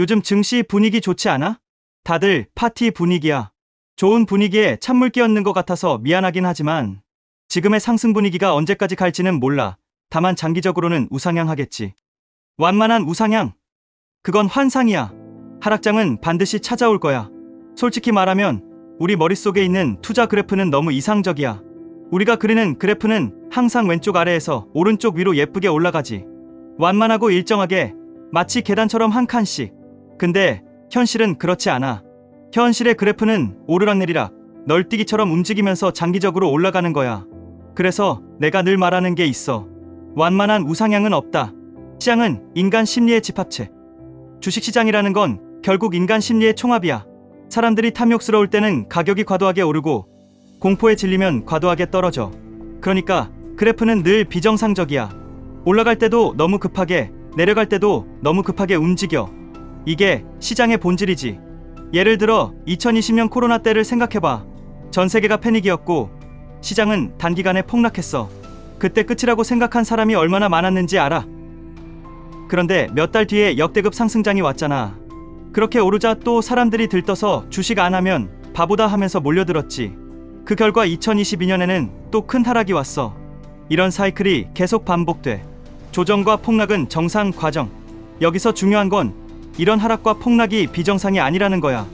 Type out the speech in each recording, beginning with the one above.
요즘 증시 분위기 좋지 않아? 다들 파티 분위기야. 좋은 분위기에 찬물 끼얹는 것 같아서 미안하긴 하지만 지금의 상승 분위기가 언제까지 갈지는 몰라. 다만 장기적으로는 우상향하겠지. 완만한 우상향. 그건 환상이야. 하락장은 반드시 찾아올 거야. 솔직히 말하면 우리 머릿속에 있는 투자 그래프는 너무 이상적이야. 우리가 그리는 그래프는 항상 왼쪽 아래에서 오른쪽 위로 예쁘게 올라가지. 완만하고 일정하게 마치 계단처럼 한 칸씩. 근데 현실은 그렇지 않아. 현실의 그래프는 오르락내리락 널뛰기처럼 움직이면서 장기적으로 올라가는 거야. 그래서 내가 늘 말하는 게 있어. 완만한 우상향은 없다. 시장은 인간 심리의 집합체. 주식시장이라는 건 결국 인간 심리의 총합이야. 사람들이 탐욕스러울 때는 가격이 과도하게 오르고 공포에 질리면 과도하게 떨어져. 그러니까 그래프는 늘 비정상적이야. 올라갈 때도 너무 급하게, 내려갈 때도 너무 급하게 움직여. 이게 시장의 본질이지. 예를 들어 2020년 코로나 때를 생각해봐. 전 세계가 패닉이었고 시장은 단기간에 폭락했어. 그때 끝이라고 생각한 사람이 얼마나 많았는지 알아. 그런데 몇 달 뒤에 역대급 상승장이 왔잖아. 그렇게 오르자 또 사람들이 들떠서 주식 안 하면 바보다 하면서 몰려들었지. 그 결과 2022년에는 또 큰 하락이 왔어. 이런 사이클이 계속 반복돼. 조정과 폭락은 정상 과정. 여기서 중요한 건 이런 하락과 폭락이 비정상이 아니라는 거야.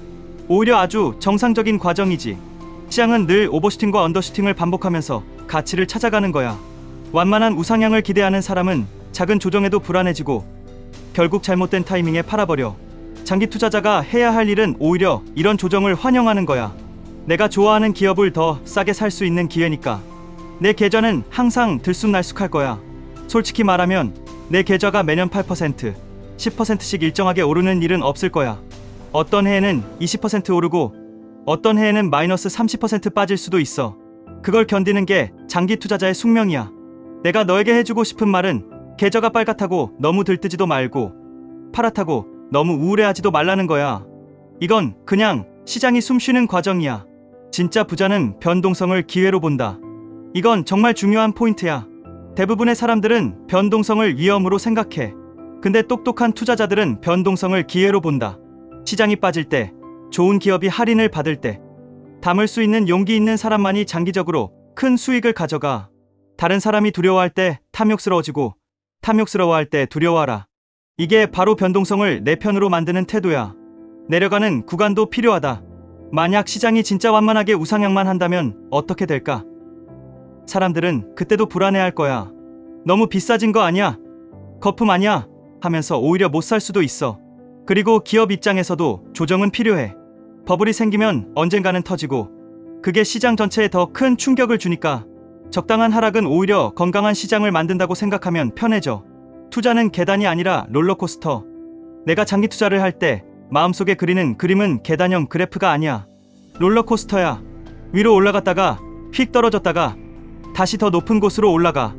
오히려 아주 정상적인 과정이지. 시장은 늘 오버슈팅과 언더슈팅을 반복하면서 가치를 찾아가는 거야. 완만한 우상향을 기대하는 사람은 작은 조정에도 불안해지고 결국 잘못된 타이밍에 팔아버려. 장기 투자자가 해야 할 일은 오히려 이런 조정을 환영하는 거야. 내가 좋아하는 기업을 더 싸게 살 수 있는 기회니까. 내 계좌는 항상 들쑥날쑥할 거야. 솔직히 말하면 내 계좌가 매년 8%, 10%씩 일정하게 오르는 일은 없을 거야. 어떤 해에는 20% 오르고 어떤 해에는 마이너스 30% 빠질 수도 있어. 그걸 견디는 게 장기 투자자의 숙명이야. 내가 너에게 해주고 싶은 말은 계좌가 빨갛다고 너무 들뜨지도 말고 파랗다고 너무 우울해하지도 말라는 거야. 이건 그냥 시장이 숨쉬는 과정이야. 진짜 부자는 변동성을 기회로 본다. 이건 정말 중요한 포인트야. 대부분의 사람들은 변동성을 위험으로 생각해. 근데 똑똑한 투자자들은 변동성을 기회로 본다. 시장이 빠질 때, 좋은 기업이 할인을 받을 때, 담을 수 있는 용기 있는 사람만이 장기적으로 큰 수익을 가져가. 다른 사람이 두려워할 때 탐욕스러워지고, 탐욕스러워할 때 두려워하라. 이게 바로 변동성을 내 편으로 만드는 태도야. 내려가는 구간도 필요하다. 만약 시장이 진짜 완만하게 우상향만 한다면 어떻게 될까? 사람들은 그때도 불안해할 거야. 너무 비싸진 거 아니야? 거품 아니야? 하면서 오히려 못 살 수도 있어. 그리고 기업 입장에서도 조정은 필요해. 버블이 생기면 언젠가는 터지고 그게 시장 전체에 더 큰 충격을 주니까 적당한 하락은 오히려 건강한 시장을 만든다고 생각하면 편해져. 투자는 계단이 아니라 롤러코스터. 내가 장기 투자를 할 때 마음속에 그리는 그림은 계단형 그래프가 아니야. 롤러코스터야. 위로 올라갔다가 휙 떨어졌다가 다시 더 높은 곳으로 올라가.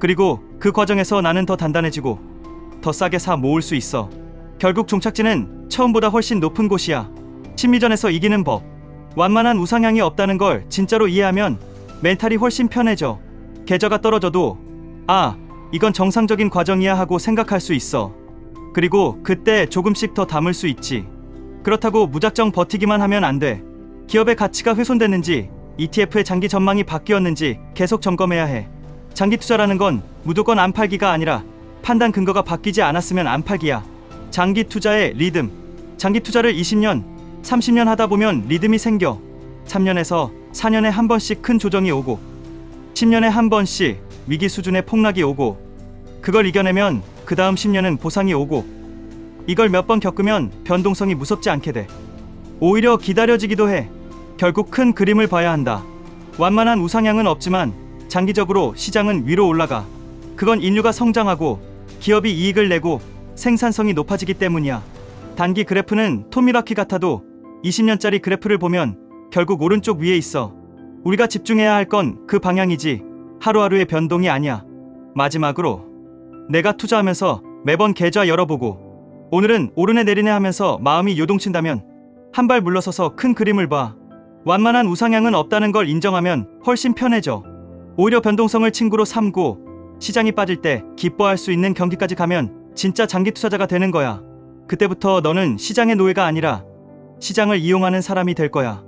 그리고 그 과정에서 나는 더 단단해지고 더 싸게 사 모을 수 있어. 결국 종착지는 처음보다 훨씬 높은 곳이야. 심리전에서 이기는 법. 완만한 우상향이 없다는 걸 진짜로 이해하면 멘탈이 훨씬 편해져. 계좌가 떨어져도 아, 이건 정상적인 과정이야 하고 생각할 수 있어. 그리고 그때 조금씩 더 담을 수 있지. 그렇다고 무작정 버티기만 하면 안 돼. 기업의 가치가 훼손됐는지, ETF의 장기 전망이 바뀌었는지 계속 점검해야 해. 장기 투자라는 건 무조건 안 팔기가 아니라 판단 근거가 바뀌지 않았으면 안 팔기야. 장기 투자의 리듬. 장기 투자를 20년, 30년 하다 보면 리듬이 생겨. 3년에서 4년에 한 번씩 큰 조정이 오고, 10년에 한 번씩 위기 수준의 폭락이 오고, 그걸 이겨내면 그 다음 10년은 보상이 오고, 이걸 몇 번 겪으면 변동성이 무섭지 않게 돼. 오히려 기다려지기도 해. 결국 큰 그림을 봐야 한다. 완만한 우상향은 없지만 장기적으로 시장은 위로 올라가. 그건 인류가 성장하고 기업이 이익을 내고 생산성이 높아지기 때문이야. 단기 그래프는 토미바퀴 같아도 20년짜리 그래프를 보면 결국 오른쪽 위에 있어. 우리가 집중해야 할 건 그 방향이지 하루하루의 변동이 아니야. 마지막으로 내가 투자하면서 매번 계좌 열어보고 오늘은 오르네 내리네 하면서 마음이 요동친다면 한 발 물러서서 큰 그림을 봐. 완만한 우상향은 없다는 걸 인정하면 훨씬 편해져. 오히려 변동성을 친구로 삼고 시장이 빠질 때 기뻐할 수 있는 경기까지 가면 진짜 장기 투자자가 되는 거야. 그때부터 너는 시장의 노예가 아니라 시장을 이용하는 사람이 될 거야.